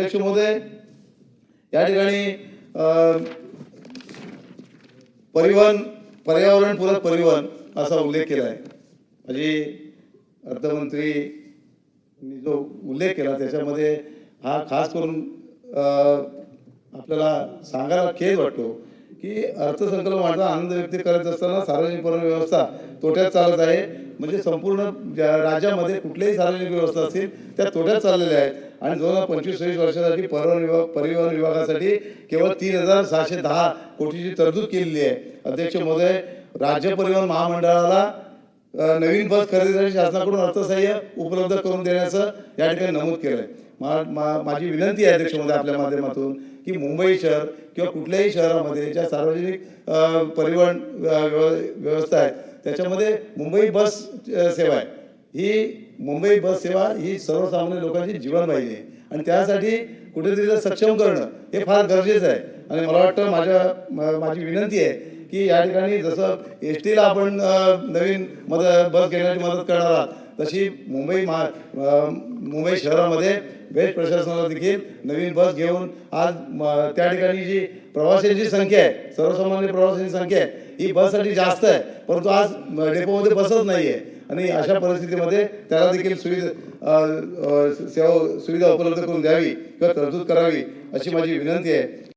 अध्यक्ष महोदय या ठिकाणी परिवहन पर्यावरणपूरक परिवहन असा उल्लेख केला आहे माझी अर्थमंत्रीनी जो उल्लेख केला त्याच्यामध्ये हा खास करून आपल्याला सांगायला खेद वाटतो की अर्थसंकल्प माझा आनंद व्यक्त करत असताना सार्वजनिक परिवहन व्यवस्था तोट्यात चालत आहे. म्हणजे संपूर्ण ज्या राज्यामध्ये कुठल्याही सार्वजनिक व्यवस्था असतील त्या तोट्यात चाललेल्या आहेत. आणि दोन हजार पंचवीस सव्वीस वर्षासाठी परिवहन विभाग परिवहन विभागासाठी केवळ तीन हजार सहाशे दहा कोटीची तरतूद केलेली आहे. अध्यक्ष महोदय राज्य परिवहन महामंडळाला नवीन बस खरेदीसाठी शासनाकडून अर्थसहाय्य उपलब्ध करून देण्याचं या ठिकाणी नमूद केलं आहे मा, मा, माझी विनंती आहे अध्यक्षमध्ये आपल्या माध्यमातून की मुंबई शहर किंवा कुठल्याही शहरामध्ये ज्या सार्वजनिक परिवहन व्यव- व्यवस्था आहे त्याच्यामध्ये मुंबई बस सेवा आहे. ही मुंबई बस सेवा ही सर्वसामान्य लोकांची जीवनवाहिनी आहे. आणि त्यासाठी कुठेतरी सक्षम करणं हे फार गरजेचं आहे. आणि मला वाटतं माझ्या माझी विनंती आहे की या ठिकाणी जसं एस टीला आपण नवीन मदत बस घेण्याची मदत करणार आहात तशी मुंबई महा मुंबई शहरामध्ये बेस्ट प्रशासनाला देखील नवीन बस घेऊन आज त्या ठिकाणी जी प्रवाशांची संख्या आहे सर्वसामान्य प्रवाशांची संख्या आहे ही बससाठी जास्त आहे परंतु आज डेपोमध्ये बसच नाही आहे आणि अशा परिस्थितीमध्ये त्याला देखील सुविधा सेवा सुविधा उपलब्ध करून द्यावी किंवा तरतूद करावी अशी माझी विनंती आहे.